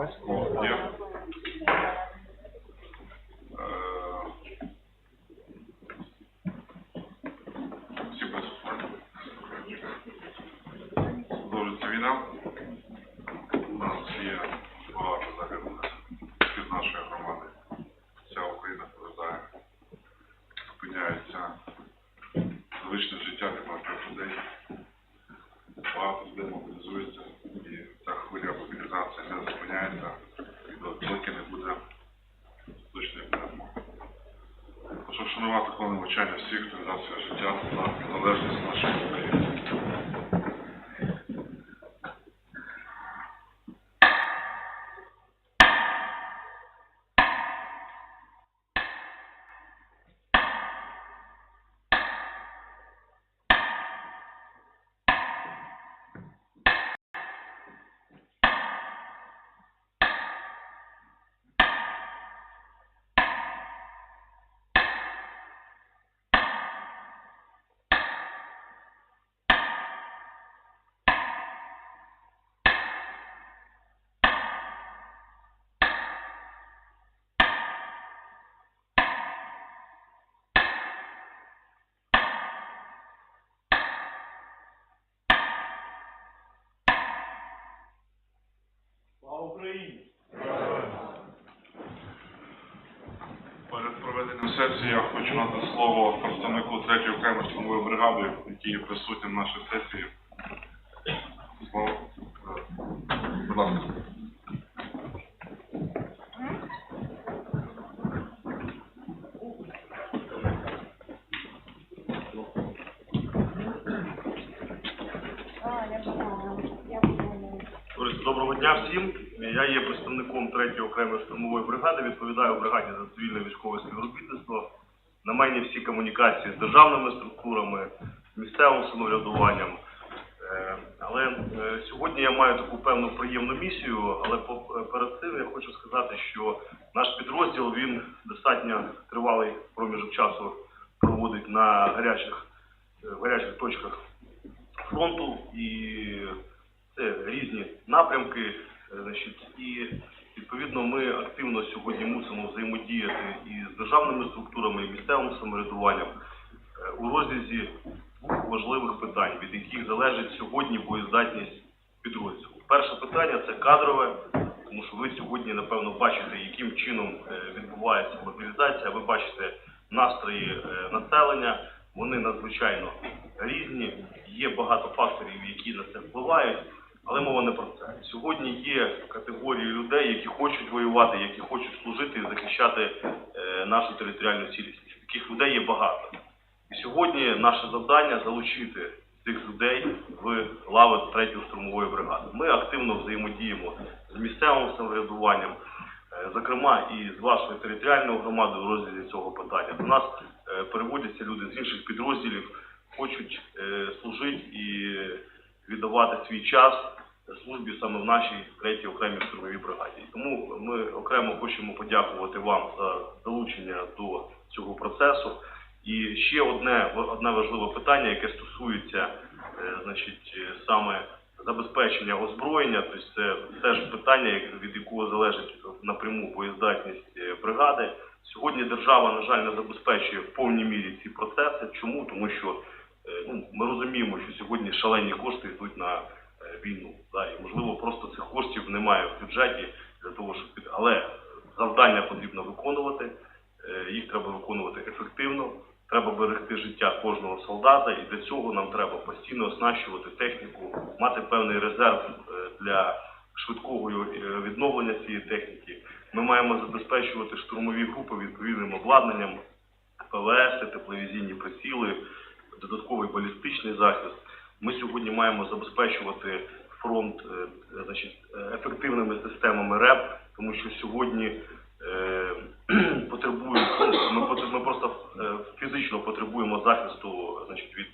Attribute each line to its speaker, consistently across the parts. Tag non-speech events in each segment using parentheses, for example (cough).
Speaker 1: más вшанувати хвилину мовчання
Speaker 2: Україні!
Speaker 1: Перед проведенням сесії я хочу надати слово представнику 3-ї окремої штурмової бригади, який є присутнім в нашій сесії. Слово. е, Будь ласка.
Speaker 2: Товариство, Доброго дня всім. Я є представником 3-ї окремої штурмової бригади, відповідаю в бригаді за цивільне військове співробітництво. На мене всі комунікації з державними структурами, місцевим самоврядуванням. Е, Але е, сьогодні я маю таку певну приємну місію, але е, перед цим я хочу сказати, що наш підрозділ він достатньо тривалий проміжок часу проводить на гарячих, гарячих точках фронту і це різні напрямки, значить, і відповідно ми активно сьогодні мусимо взаємодіяти і з державними структурами, і місцевим самоврядуванням е, у розрізі важливих питань, від яких залежить сьогодні боєздатність підрозділу. Перше питання це кадрове, тому що ви сьогодні напевно бачите, яким чином е, відбувається мобілізація. Ви бачите настрої е, населення. Вони надзвичайно різні. Є багато факторів, які на це впливають, але мова не про це. Сьогодні є категорії людей, які хочуть воювати, які хочуть служити і захищати е, нашу територіальну цілісність. Таких людей є багато. І сьогодні наше завдання залучити цих людей в лави 3-ї штурмової бригади. Ми активно взаємодіємо з місцевим самоврядуванням, е, зокрема і з вашою територіальною громадою в розрізі цього питання. До нас е, переводяться люди з інших підрозділів, хочуть служити і віддавати свій час службі саме в нашій третій окремій штурмовій бригаді. Тому ми окремо хочемо подякувати вам за долучення до цього процесу. І ще одне одне важливе питання, яке стосується е, значить, е, саме забезпечення озброєння, тобто це теж питання, від якого залежить напряму боєздатність е, бригади. Сьогодні держава, на жаль, не забезпечує в повній мірі ці процеси. Чому? Тому що ну, ми розуміємо, що сьогодні шалені кошти йдуть на війну. Да, і можливо просто цих коштів немає в бюджеті для того, щоб але завдання потрібно виконувати. Е, Їх треба виконувати ефективно. Треба берегти життя кожного солдата, і для цього нам треба постійно оснащувати техніку, мати певний резерв е, для швидкого е, відновлення цієї техніки. Ми маємо забезпечувати штурмові групи відповідним обладнанням, ПВС, тепловізійні приціли, додатковий балістичний захист. Ми сьогодні маємо забезпечувати фронт е, значить, е, ефективними системами РЕП, тому що сьогодні е, (clears throat) потребують, ну, ми, ми просто е, фізично потребуємо захисту значить, від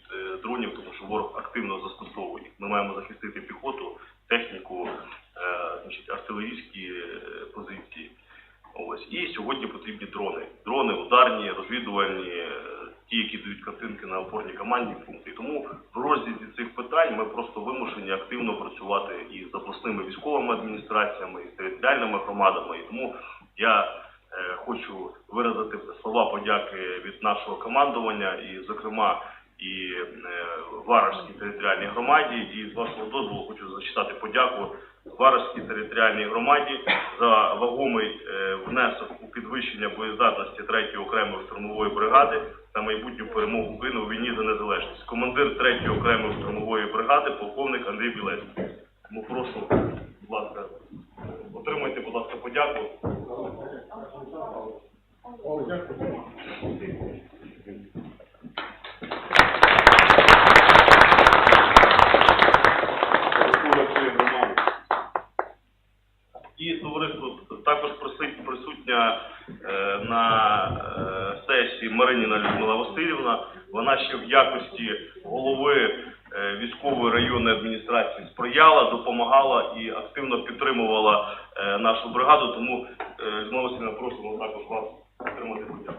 Speaker 2: дронів, тому що ворог активно застосовує. Ми маємо захистити піхоту, техніку, е, значить, артилерійські позиції. Ось. І сьогодні потрібні дрони. Дрони ударні, розвідувальні, ті, які дають картинки на опорні командні пункти. Тому в розрізі цих питань ми просто вимушені активно працювати і з обласними військовими адміністраціями, і з територіальними громадами. І тому я е, хочу виразити слова подяки від нашого командування, і, зокрема, і е, Варашській територіальній громаді. І з вашого дозволу хочу зачитати подяку Варашській територіальній громаді за вагомий е, внесок у підвищення боєздатності 3-ї окремої штурмової бригади та майбутню перемогу України у війні за незалежність. Командир 3-ї окремої штурмової бригади, полковник Андрій Білецький. Тому прошу, будь ласка, отримайте, будь ласка, подяку. І товариство також присуть- присутня е, на е, сесії Мариніна Людмила Васильівна. Вона ще якості голови е, військової районної адміністрації сприяла, допомагала і активно підтримувала е, нашу бригаду. Тому е, Людмила просимо також вас отримати подяку.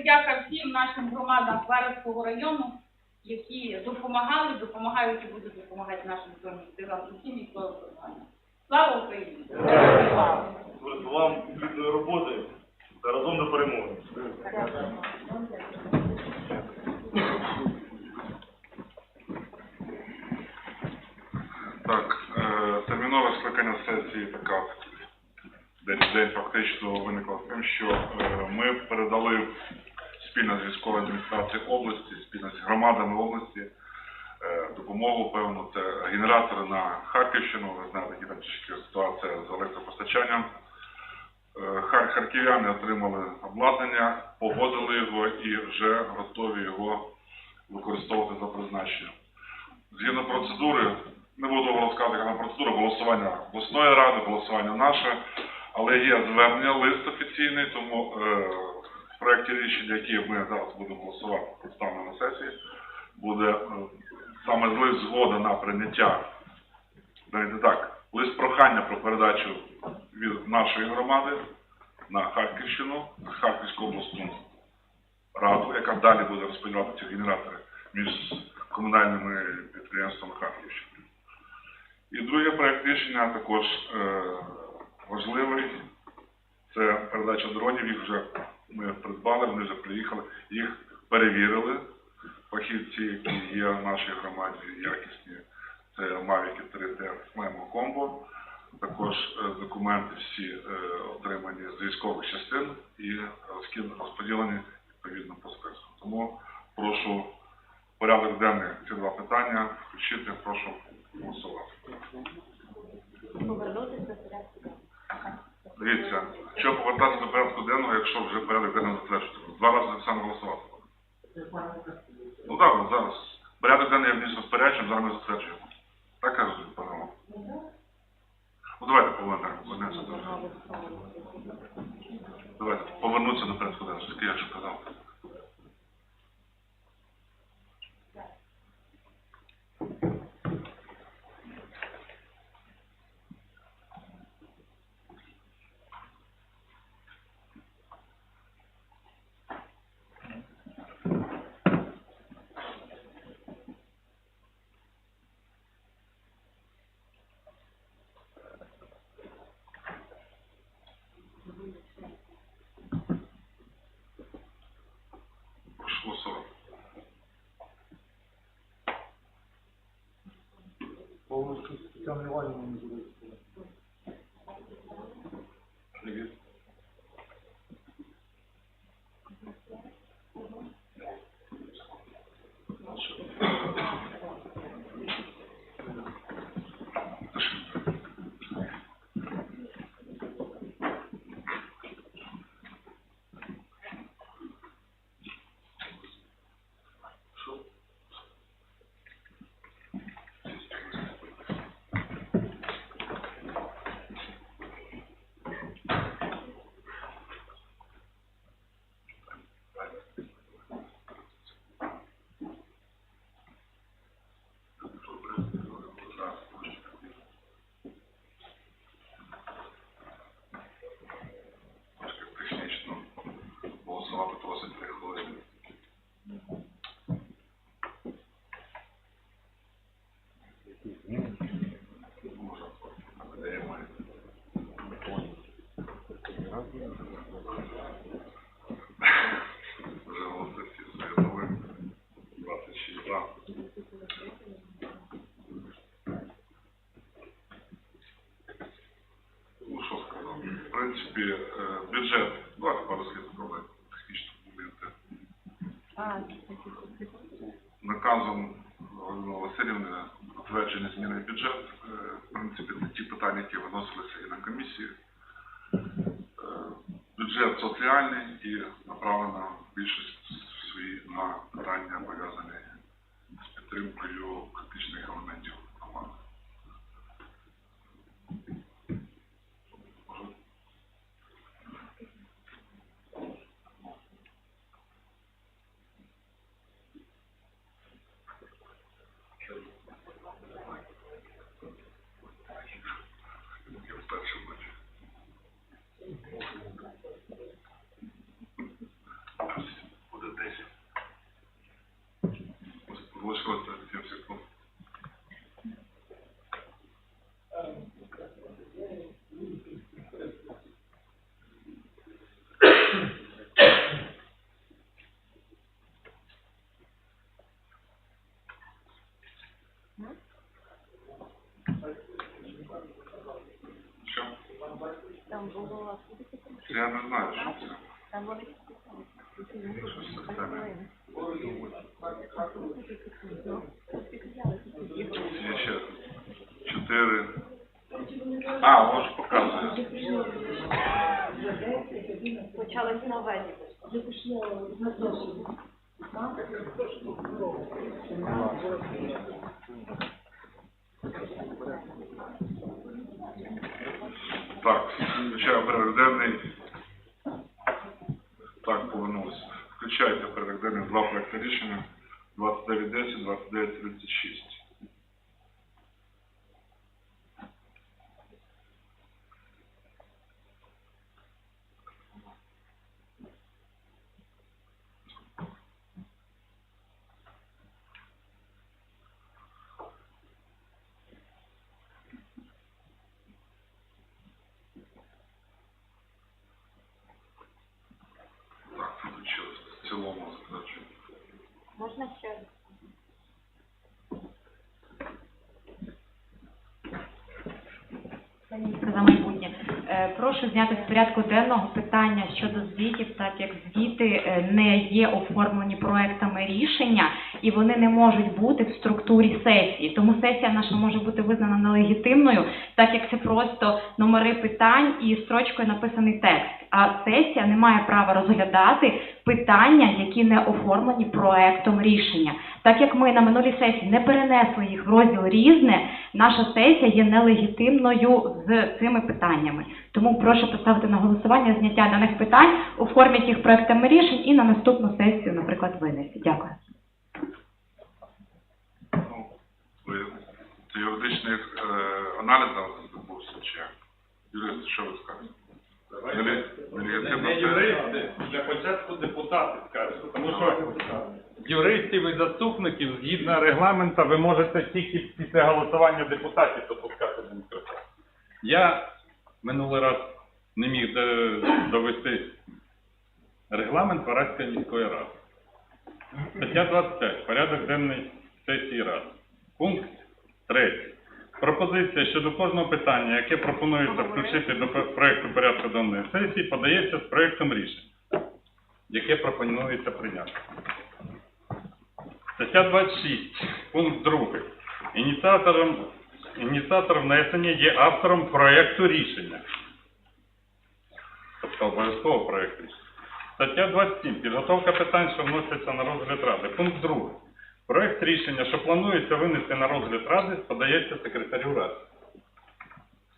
Speaker 3: І теж всім нашим громадам Варварського району, які допомагали, допомагають і будуть допомагати нашим збройним силам і всім військовим формуванням. Слава Україні!
Speaker 2: Вам плідної роботи та разом до перемоги.
Speaker 1: Так, е, термінове скликання сесії така день день фактично виникла з тим, що е, ми передали спільно з військовою адміністрацією області, спільно з громадами області допомогу певну. Це генератори на Харківщину. Ви знаєте, які там тяжкі ситуація з електропостачанням. Е, хар- Харків'яни отримали обладнання, погодили його і вже готові його використовувати за призначенням. Згідно процедури, не буду розказувати, яка процедура голосування обласної ради, голосування наше, але є звернення, лист офіційний, тому е, в проєкті рішення, які ми зараз будемо голосувати, представлено на сесії, буде е, саме лист згоди на прийняття, не так, лист прохання про передачу від нашої громади на Харківщину, Харківську обласну раду, яка далі буде розподіляти ці генератори між комунальними підприємствами Харківщини. І другий проект рішення також е, важливий. Це передача дронів. Їх вже ми придбали, вони вже приїхали, їх перевірили. Фахівці, які є в нашій громаді, якісні. Це Mavic 3T Flame Combo. Також е, документи всі е, отримані з військових частин і розподілені відповідно по списку. Тому прошу порядок денний ці два питання включити, прошу голосувати. Повернутися порядку. Дивіться, що повертатися до порядку денного, якщо вже порядок денний затверджується. Два рази так голосувати. Ну так, от зараз. Порядок денний я вніс розпорядженням, зараз ми затверджуємо. Так я розумію, пане Голово? Ну давайте повернемо. повернемося до Давайте повернутися до порядку денного, як я вже казав. Прошу голосувати.
Speaker 4: Повністю Тетяна Іванівна не буде.
Speaker 1: Голова просить три хвилини. Вже Ну що сказав? В принципе э, бюджет, давайте порозглядати. Наказом Васильівни затверджені зміни в бюджет. Е, В принципі, це ті питання, які виносилися і на комісії. Е, Бюджет соціальний і направлено більшість свої на питання пов'язані з підтримкою критичних елементів громади. Може, Я вперше бачу. Ось Буде 10. Ось Залишилося 7 секунд. Що?
Speaker 5: Там було
Speaker 1: Я не знаю, що це.
Speaker 5: там
Speaker 1: системи. Є ще чотири. А, воно ж показує.
Speaker 5: почалися новені.
Speaker 1: Так, включаю порядок денний. Так, повернулися. Включайте порядок денний два проекти рішення. 2910, 2936. Так, включилось. В цілому затверджую.
Speaker 5: Можна ще?
Speaker 6: Панінська за майбутнє. Е, Прошу зняти з порядку денного питання щодо звітів, так як звіти е, не є оформлені проектами рішення і вони не можуть бути в структурі сесії. Тому сесія наша може бути визнана нелегітимною, так як це просто номери питань і строчкою написаний текст. А сесія не має права розглядати питання, які не оформлені проектом рішення. Так як ми на минулій сесії не перенесли їх в розділ різне, наша сесія є нелегітимною з цими питаннями. Тому прошу поставити на голосування зняття даних питань, оформіть їх проектами рішень і на наступну сесію, наприклад, винести. Дякую.
Speaker 1: Ну, юридичний е, аналіз зараз відбувся, чи як? Юрист, що ви скажете?
Speaker 7: Не юристи, для початку депутати скажуть. Тому що юристів і заступників згідно регламенту ви можете тільки після голосування депутатів допускати до мікрофону. Я минулий раз не міг довести регламент Вараської міської ради. Стаття 25. Порядок денний сесії ради. Пункт 3. Пропозиція щодо кожного питання, яке пропонується включити до проекту порядку денної сесії, подається з проектом рішення, яке пропонується прийняти. Стаття 26, пункт 2. Ініціатором, ініціатор внесення є автором проекту рішення. Тобто обов'язково проект рішення. Стаття 27. Підготовка питань, що вносяться на розгляд ради. Пункт 2. Проект рішення, що планується винести на розгляд ради, подається секретарю ради.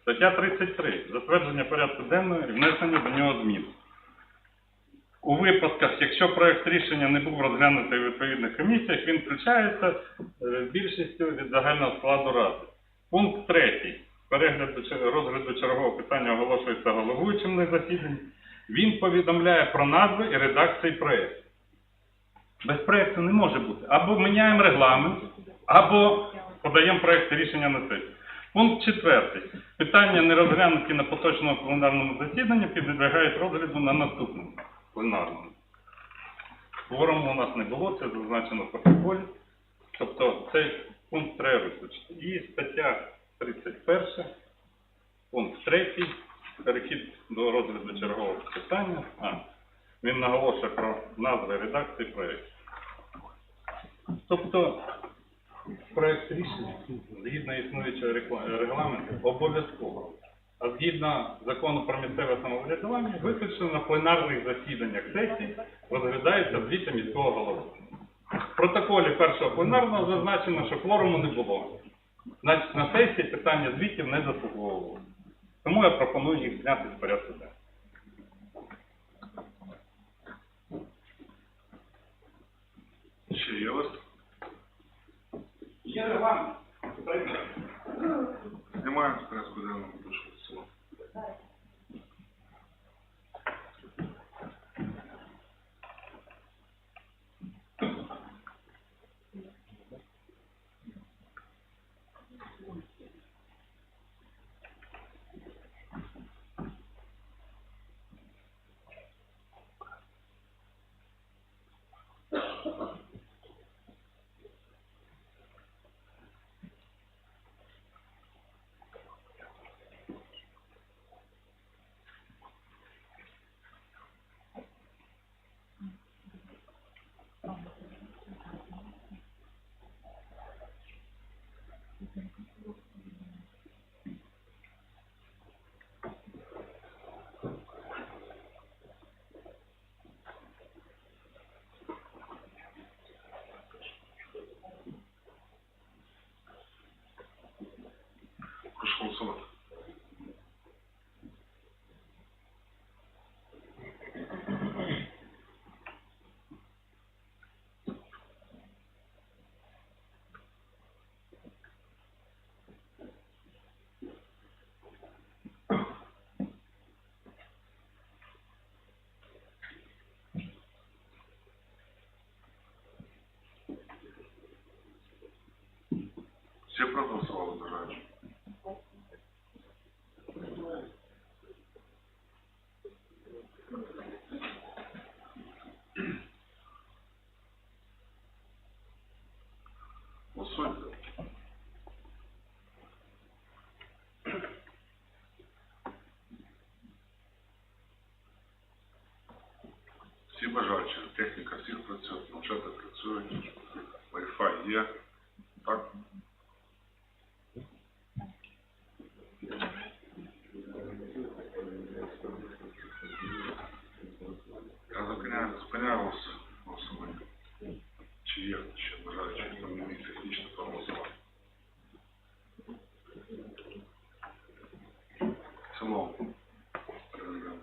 Speaker 7: Стаття 33. Затвердження порядку денного і внесення до нього змін. У випадках, якщо проект рішення не був розглянутий у відповідних комісіях, він включається е, більшістю від загального складу ради. Пункт 3. Перегляд розгляду чергового питання оголошується головуючим на засіданні. Він повідомляє про назви і редакції проєкту. Без проєкту не може бути. Або міняємо регламент, або подаємо проєкт рішення на сесію. Пункт четвертий. Питання, не розглянуті на поточному пленарному засіданні, підлягають розгляду на наступному пленарному. Кворуму у нас не було, це зазначено в протоколі. Тобто цей пункт треба виключити. І стаття 31, пункт 3, перехід до розгляду чергового питання. А, він наголошує про назви редакції проєкту. Тобто, проєкт рішення згідно існуючого регламенту обов'язково. А згідно закону про місцеве самоврядування, виключно на пленарних засіданнях сесій розглядається звіти міського голови. В протоколі першого пленарного зазначено, що кворуму не було. Значить, на сесії питання звітів не заслуговувало. Тому я пропоную їх зняти з порядку денного.
Speaker 1: Ще є лист?
Speaker 7: Є регламент.
Speaker 1: Знімаємо в порядку денного, голосувати. Всі проголосували, бажаючи. Голосуйте. Всі бажаючі, техніка всіх працює, планшети працюють, Wi-Fi є. Так? Я зупиняю, зупиняю вас голосування. Чи є ще бажаючі, хто не міг технічно проголосувати? В цілому. Переглядаємо.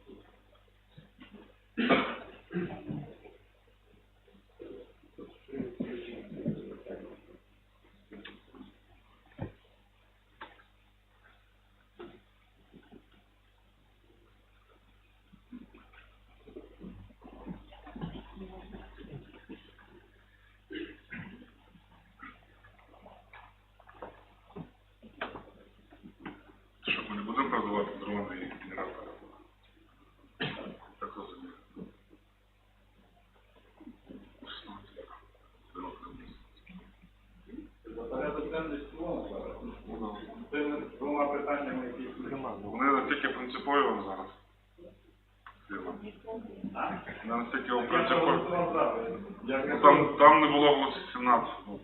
Speaker 1: Що, ми не будемо продавати дрони і генератори? Так розумію. Шістнадцять. Дорога на
Speaker 7: двома питаннями, які
Speaker 1: Вони настільки принципові вам зараз. Настільки вам принципові. Ну, там, там не було голосів 17. Ну,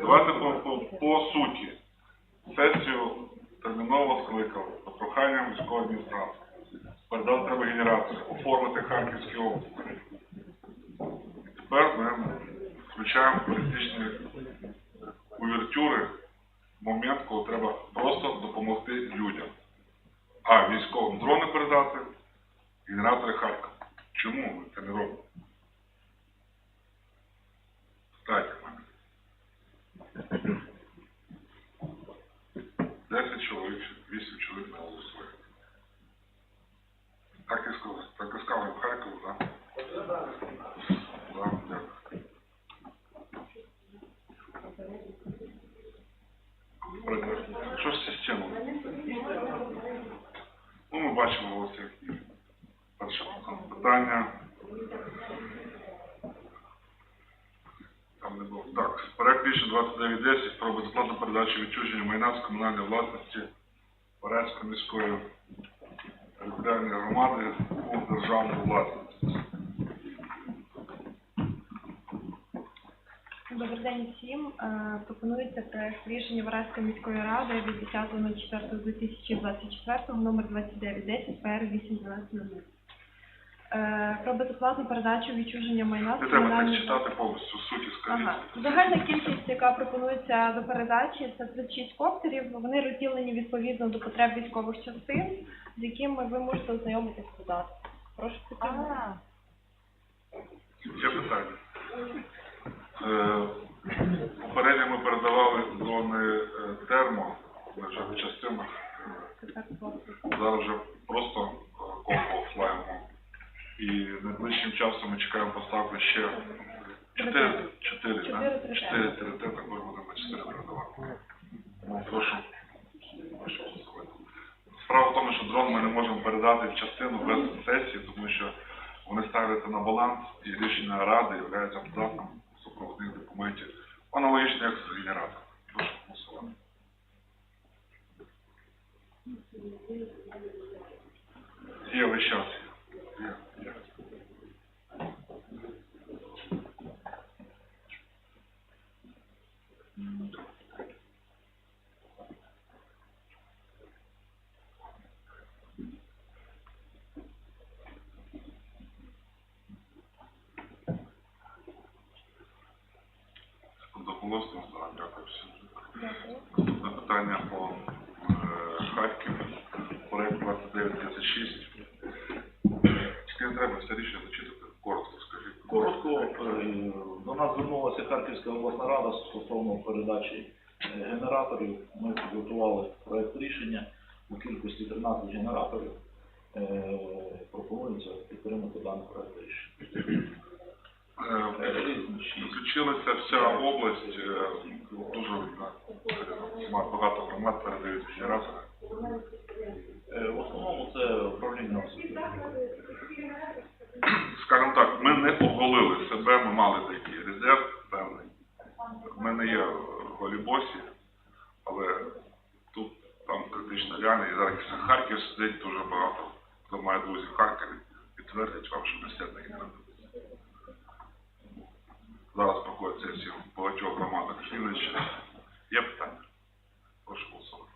Speaker 1: Давайте по, по, по суті. Сесію терміново скликали по проханням військової адміністрації. Передав треба генерацію, оформити Харківській області. Тепер ми включаємо політичні увертюри момент, коли треба просто допомогти людям. А військовим дрони передати, генератори Харкова. Чому ми це не робимо? Дайте мене. 10 чоловік, 8 чоловік не голосує. Так і сказали, так і сказали в Харкові, так? Да, дякую. Що з системою? Ну, ми бачимо. бачимо голоси. Перше питання. Там не було. Так, проект рішення 2910 про безоплатну передачу відчуження майна з комунальної власності Порядської міської територіальної громади у державну власність.
Speaker 8: Добрий день всім. Е, Пропонується проект рішення Вараської міської ради від 10.04.2024 номер 2910 ПР 81200. Е, Про безоплатну передачу відчуження майна
Speaker 1: Не треба так читати повністю суті скажіть.
Speaker 8: Ага. Загальна кількість, яка пропонується до передачі, це 36 коптерів. Вони розділені відповідно до потреб військових частин, з якими ви можете ознайомитись додати. Прошу підтримати.
Speaker 1: Є питання. Е, Попередньо ми передавали зони е, термо, ми вже в частинах. е. Зараз вже просто комбо офлайну. І найближчим часом ми чекаємо поставки ще чотири, чотири,
Speaker 8: Чотири
Speaker 1: да?
Speaker 8: ТРТ.
Speaker 1: чотири ТРТ, також будемо на чотири передавати. Прошу. прошу. Справа в тому, що дрон ми не можемо передати в частину без сесії, тому що вони ставляться на баланс і рішення ради є додатком супровідних документів. Аналогічно як з генератором. Прошу голосувати. Є весь час. Є, є. Одноголосно, так, дякую всім. Наступне питання по е, Харків, проект 2936. Тільки не треба все рішення зачитати, коротко скажіть.
Speaker 9: Коротко, е, до нас звернулася Харківська обласна рада стосовно передачі е, генераторів. Ми підготували проект рішення у кількості 13 генераторів. Е, Пропонується підтримати даний проект рішення.
Speaker 1: Включилася вся область, е, дуже е, багато громад передають генератори.
Speaker 9: Е, В основному це управління освіти.
Speaker 1: Скажімо так, ми не оголили себе, ми мали такий резерв певний. Ми не є в голібосі, але тут там критична реальність. І зараз Харків сидить дуже багато. Хто має друзів в Харкові, підтвердять вам, що не сядь на генератор. Зараз проходять сесії в багатьох громадах Рівненщини. Є питання? Прошу голосувати.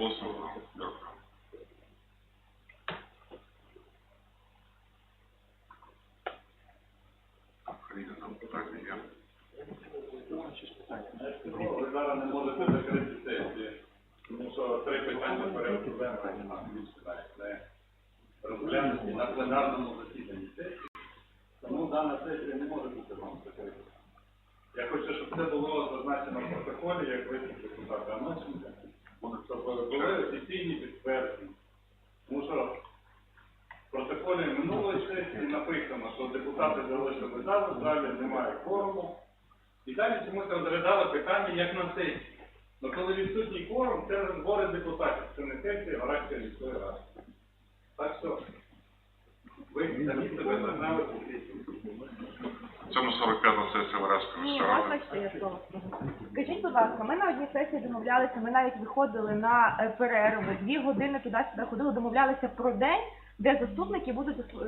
Speaker 1: Голосуємо. Дякую. Каріна, там питання.
Speaker 7: Ви зараз не можете закрити сесію, тому на пленарному засіданні сесії, тому дана сесія не може бути вам закрита. Я хочу, щоб це було зазначено в протоколі, як виступ депутата Анощенка, були офіційні підтвердження. Тому що в протоколі минулої сесії написано, що депутати залишили залу, в залі немає кворуму, і далі чомусь розглядали питання як на сесії. Ну коли відсутній кворум, це збори депутатів, це не сесія Гарацької міської ради. Так що ви самі себе зазнали сесію.
Speaker 1: В цьому 45-та сесія Вараської
Speaker 5: Ні,
Speaker 1: міської
Speaker 5: можна
Speaker 1: ради.
Speaker 5: ще я слово скажу. Скажіть, будь ласка, ми на одній сесії домовлялися, ми навіть виходили на е, перерви, дві години туди-сюди ходили, домовлялися про день, де заступники будуть е,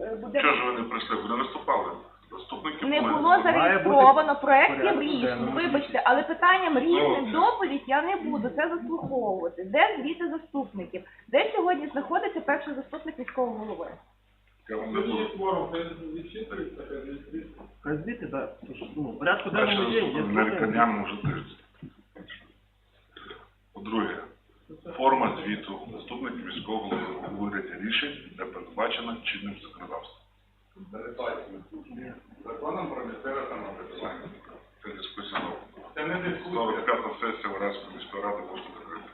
Speaker 5: е, буде
Speaker 1: Чого ж ви не прийшли? Ви не виступали? Заступники
Speaker 5: не
Speaker 1: були.
Speaker 5: було зареєстровано проєктів
Speaker 4: порядку
Speaker 5: рішень.
Speaker 4: денному.
Speaker 5: Вибачте, але питанням різних доповідь я не буду це заслуховувати. Де звіти заступників? Де сьогодні знаходиться перший заступник міського голови?
Speaker 1: Вам
Speaker 7: кворум, відчитується.
Speaker 4: Так. Ну, порядку денному є, є
Speaker 1: заступник на тиждень. По-друге, форма звіту заступників міського голови у вигляді рішень, де передбачено чинним законодавством.
Speaker 3: Законом про місцеве самоврядування. Це дискусія.
Speaker 1: Це не дискусія.
Speaker 3: 45 сесія Вараської міської ради може закрити.